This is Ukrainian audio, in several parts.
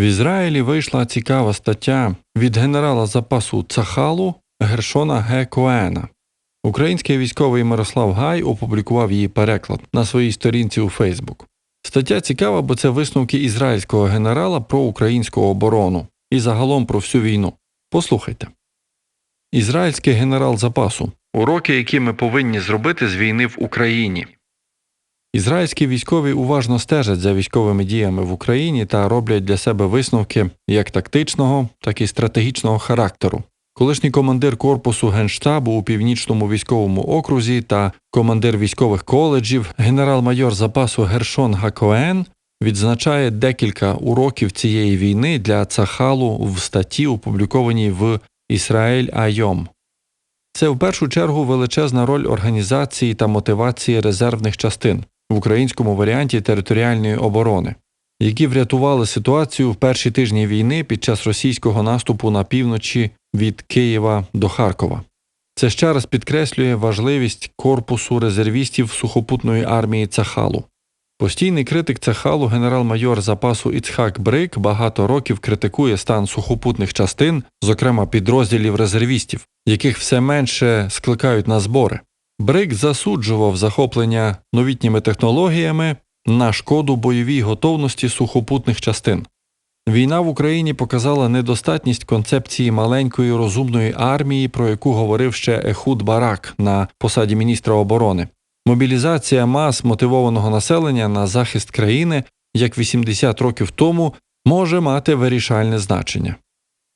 В Ізраїлі вийшла цікава стаття від генерала запасу Цахалу Гершона Г. Коена. Український військовий Мирослав Гай опублікував її переклад на своїй сторінці у Фейсбук. Стаття цікава, бо це висновки ізраїльського генерала про українську оборону і загалом про всю війну. Послухайте. Ізраїльський генерал запасу. Уроки, які ми повинні зробити з війни в Україні. Ізраїльські військові уважно стежать за військовими діями в Україні та роблять для себе висновки як тактичного, так і стратегічного характеру. Колишній командир корпусу Генштабу у північному військовому окрузі та командир військових коледжів, генерал-майор запасу Гершон Гакоен відзначає декілька уроків цієї війни для Цахалу в статті, опублікованій в Ісраїль Айом. Це в першу чергу величезна роль організації та мотивації резервних частин в українському варіанті територіальної оборони, які врятували ситуацію в перші тижні війни під час російського наступу на півночі від Києва до Харкова. Це ще раз підкреслює важливість корпусу резервістів сухопутної армії Цахалу. Постійний критик Цахалу генерал-майор запасу Іцхак Брик багато років критикує стан сухопутних частин, зокрема підрозділів резервістів, яких все менше скликають на збори. Брик засуджував захоплення новітніми технологіями на шкоду бойовій готовності сухопутних частин. Війна в Україні показала недостатність концепції маленької розумної армії, про яку говорив ще Ехуд Барак на посаді міністра оборони. Мобілізація мас мотивованого населення на захист країни, як 80 років тому, може мати вирішальне значення.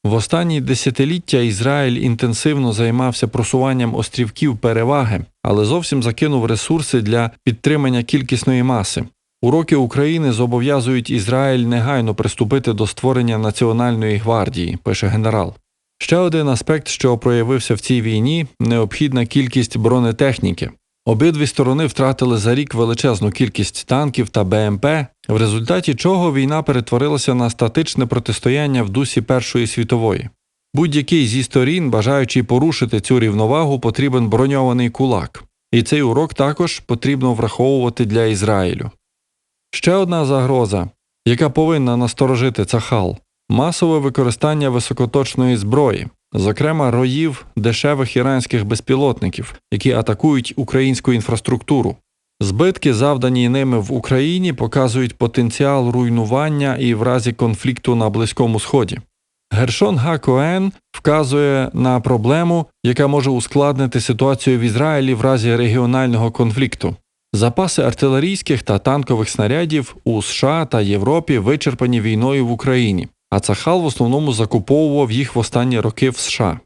В останні десятиліття Ізраїль інтенсивно займався просуванням острівків переваги, але зовсім закинув ресурси для підтримання кількісної маси. Уроки України зобов'язують Ізраїль негайно приступити до створення національної гвардії, пише генерал. Ще один аспект, що проявився в цій війні необхідна кількість бронетехніки. Обидві сторони втратили за рік величезну кількість танків та БМП, в результаті чого війна перетворилася на статичне протистояння в дусі Першої світової. Будь-який зі сторін, бажаючи порушити цю рівновагу, потрібен броньований кулак, і цей урок також потрібно враховувати для Ізраїлю. Ще одна загроза, яка повинна насторожити Цахал масове використання високоточної зброї, зокрема роїв дешевих іранських безпілотників, які атакують українську інфраструктуру. Збитки, завдані ними в Україні, показують потенціал руйнування і в разі конфлікту на Близькому Сході. Гершон Га Коен вказує на проблему, яка може ускладнити ситуацію в Ізраїлі в разі регіонального конфлікту. Запаси артилерійських та танкових снарядів у США та Європі вичерпані війною в Україні, а Цахал в основному закуповував їх в останні роки в США.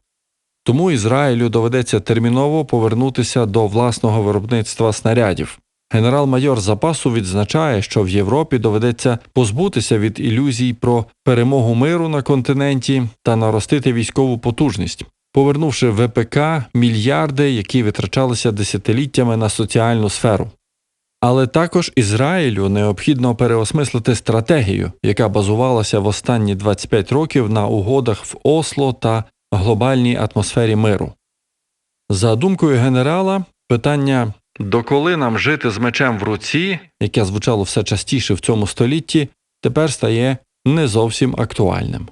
Тому Ізраїлю доведеться терміново повернутися до власного виробництва снарядів. Генерал-майор запасу відзначає, що в Європі доведеться позбутися від ілюзій про перемогу миру на континенті та наростити військову потужність, повернувши ВПК мільярди, які витрачалися десятиліттями на соціальну сферу. Але також Ізраїлю необхідно переосмислити стратегію, яка базувалася в останні 25 років на угодах в Осло та глобальній атмосфері миру. За думкою генерала, питання доколи нам жити з мечем в руці, яке звучало все частіше в цьому столітті, тепер стає не зовсім актуальним.